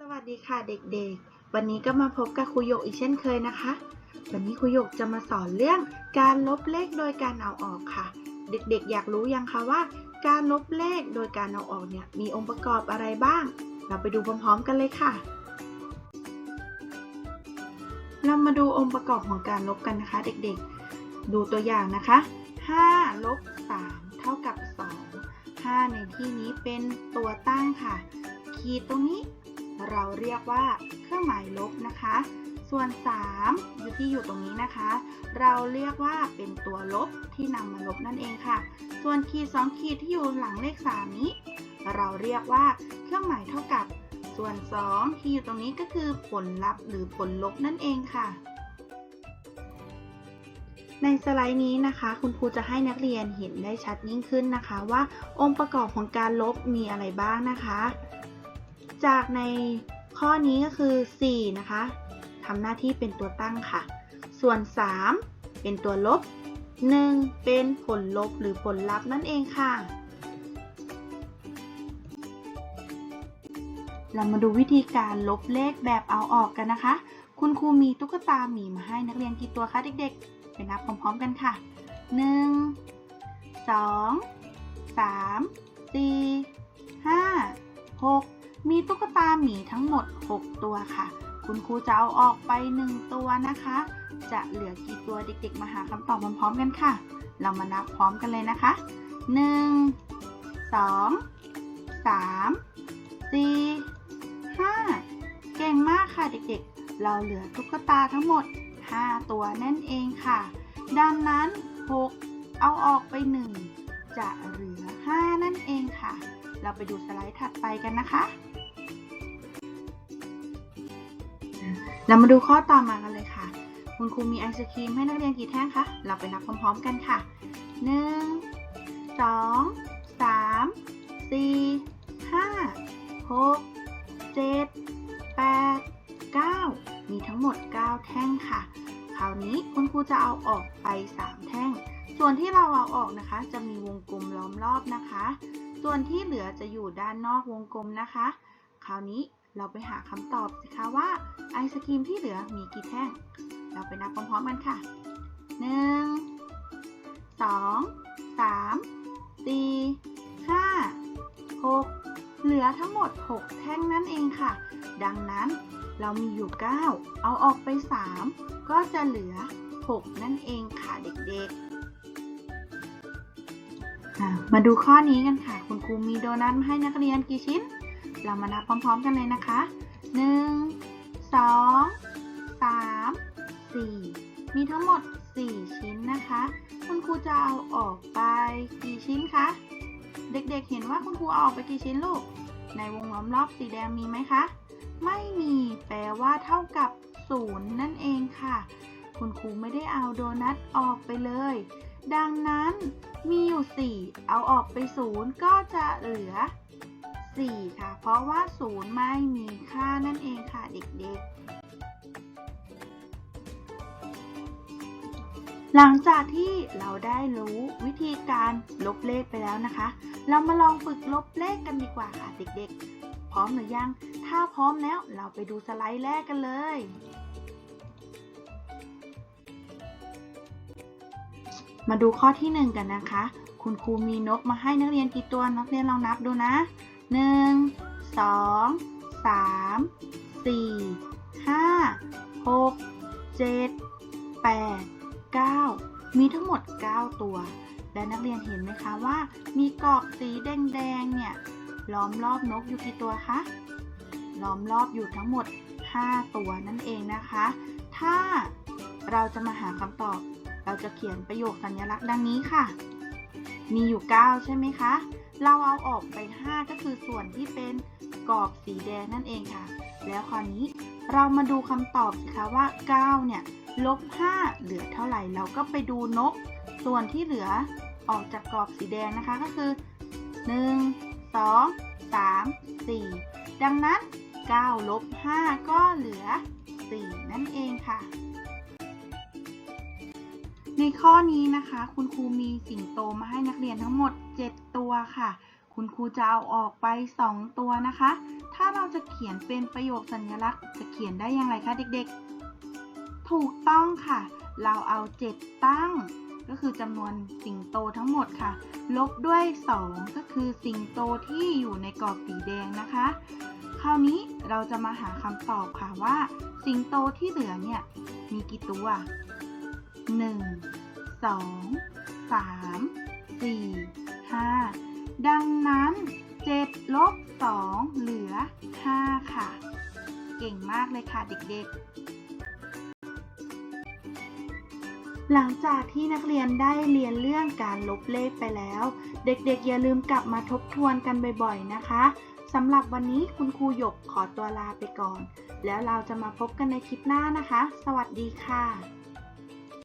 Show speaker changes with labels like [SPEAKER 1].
[SPEAKER 1] สวัสดีค่ะเด็กๆ วันนี้ก็มาพบกับครูหยกอีกเช่นเคยนะคะ วันนี้ครูหยกจะมาสอนเรื่องการลบเลขโดยการเอาออกค่ะ เด็กๆ อยากรู้ยังคะว่า การลบเลขโดยการเอาออกเนี่ยมีองค์ประกอบอะไรบ้าง เราไปดูพร้อมๆกันเลยค่ะ เรามาดูองค์ประกอบของการลบกันนะคะ เด็กๆ ดูตัวอย่างนะคะ5ลบ3เท่ากับ 2 5 ในที่นี้เป็นตัวตั้งค่ะ ขีดตรงนี้ เราเรียกว่าเครื่องหมายลบนะคะ ส่วน 3 อยู่ที่อยู่ตรงนี้นะคะ เราเรียกว่าเป็นตัวลบที่นำมาลบนั่นเองค่ะ ส่วนขีด2ขีดที่อยู่หลังเลข 3 นี้ เราเรียกว่าเครื่องหมายเท่ากับ ส่วน 2 ที่อยู่ตรงนี้ก็คือผลลัพธ์หรือผลลบนั่นเองค่ะในสไลด์นี้นะคะ คุณครูจะให้นักเรียนเห็นได้ชัดยิ่งขึ้นนะคะ ว่าองค์ประกอบของการลบมีอะไรบ้างนะคะ จากในข้อนี้ก็คือ 4 นะคะทำหน้าที่เป็นตัวตั้งค่ะ ส่วน 3 เป็นตัวลบ 1 เป็นผลลบหรือผลลัพธ์นั่นเองค่ะ เรามาดูวิธีการลบเลขแบบเอาออกกันนะคะ คุณครูมีตุ๊กตาหมีมาให้นักเรียนกี่ตัวคะเด็กๆ ไปนับพร้อมๆกันค่ะ 1 2 3 4 5 6 หมีทั้งหมด 6 ตัวค่ะ คุณครูจะเอาออกไป 1 ตัวนะคะ จะเหลือกี่ตัวเด็กๆ มาหาคำตอบพร้อมๆกันค่ะ เรามานับพร้อมกันเลยนะคะ 1 2 3 4 5 เก่งมากค่ะเด็กๆ เราเหลือตุ๊กตาทั้งหมด 5 ตัวนั่นเองค่ะ ดังนั้น 6 เอาออกไป 1 จะเหลือ 5 นั่นเองค่ะ เราไปดูสไลด์ถัดไปกันนะคะ เรามาดูข้อต่อมากันเลยค่ะ คุณครูมีไอศครีมให้นักเรียนกี่แท่งคะ เราไปนับพร้อมๆกันค่ะ 1 2 3 4 5 6 7 8 9 มีทั้งหมด 9 แท่งค่ะ คราวนี้คุณครูจะเอาออกไป 3 แท่ง ส่วนที่เราเอาออกนะคะ จะมีวงกลมล้อมรอบนะคะ ส่วนที่เหลือจะอยู่ด้านนอกวงกลมนะคะ คราวนี้ เราไปหาคำตอบสิคะว่าไอศครีมที่เหลือมีกี่แท่ง เราไปนับพร้อมๆกันค่ะ 1 2 3 4 5 6 เหลือทั้งหมด 6 แท่งนั่นเองค่ะ ดังนั้นเรามีอยู่ 9 เอาออกไป 3 ก็จะเหลือ 6 นั่นเองค่ะเด็กๆมาดูข้อนี้กันค่ะ คุณครูมีโดนัทมาให้นักเรียนกี่ชิ้น เรามานับพร้อมๆกันเลยนะคะ 1 2 3 4 มีทั้งหมด 4 ชิ้นนะคะ คุณครูจะเอาออกไปกี่ชิ้นคะ เด็กๆเห็นว่าคุณครูเอาออกไปกี่ชิ้นลูก ในวงล้อมรอบสีแดงมีไหมคะ ไม่มี แปลว่าเท่ากับ 0 นั่นเองค่ะ คุณครูไม่ได้เอาโดนัทออกไปเลย ดังนั้นมีอยู่ 4 เอาออกไป 0 ก็จะเหลือ 4 ค่ะ เพราะว่า 0 ไม่มีค่านั่นเองค่ะเด็กๆ หลังจากที่เราได้รู้วิธีการลบเลขไปแล้วนะคะ เรามาลองฝึกลบเลขกันดีกว่าค่ะเด็กๆ พร้อมหรือยัง ถ้าพร้อมแล้วเราไปดูสไลด์แรกกันเลยมาดูข้อที่ 1 กันนะคะ คุณครูมีนกมาให้นักเรียนกี่ตัว นักเรียนลองนับดูนะ 1 2 3 4 5 6 7 8 9มีทั้งหมด 9 ตัว และนักเรียนเห็นไหมคะว่า มีกรอบสีแดงๆเนี่ยล้อมรอบนกอยู่กี่ตัวคะล้อมรอบอยู่ทั้งหมด 5 ตัวนั่นเองนะคะ ถ้าเราจะมาหาคำตอบ เราจะเขียนประโยคสัญลักษณ์ดังนี้ค่ะ มีอยู่ 9 ใช่ไหมคะ เราเอาออกไป 5 ก็คือส่วนที่เป็นกรอบสีแดงนั่นเองค่ะ แล้วคราวนี้เรามาดูคำตอบสิคะว่า 9 เนี่ยลบ 5 เหลือเท่าไหร่ เราก็ไปดูนก ส่วนที่เหลือออกจากกรอบสีแดงนะคะก็คือ 1 2 3 4 ดังนั้น 9 ลบ 5 ก็เหลือ 4 นั่นเองค่ะ ในข้อนี้นะคะ คุณครูมีสิงโตมาให้นักเรียนทั้งหมด 7 ตัวค่ะ คุณครูจะเอาออกไป 2 ตัวนะคะ ถ้าเราจะเขียนเป็นประโยคสัญลักษณ์ จะเขียนได้อย่างไรคะเด็กๆ ถูกต้องค่ะ เราเอา 7 ตั้ง ก็คือจำนวนสิงโตทั้งหมดค่ะ ลบด้วย 2 ก็คือสิงโตที่อยู่ในกรอบสีแดงนะคะ คราวนี้เราจะมาหาคำตอบค่ะว่า สิงโตที่เหลือเนี่ยมีกี่ตัว 1 2 3 4 5ดังนั้น7ลบ2เหลือ5ค่ะ เก่งมากเลยค่ะเด็กๆ หลังจากที่นักเรียนได้เรียนเรื่องการลบเลขไปแล้ว เด็กๆ อย่าลืมกลับมาทบทวนกันบ่อย ๆ นะคะสำหรับวันนี้คุณครูหยกขอตัวลาไปก่อน แล้วเราจะมาพบกันในคลิปหน้านะคะ สวัสดีค่ะ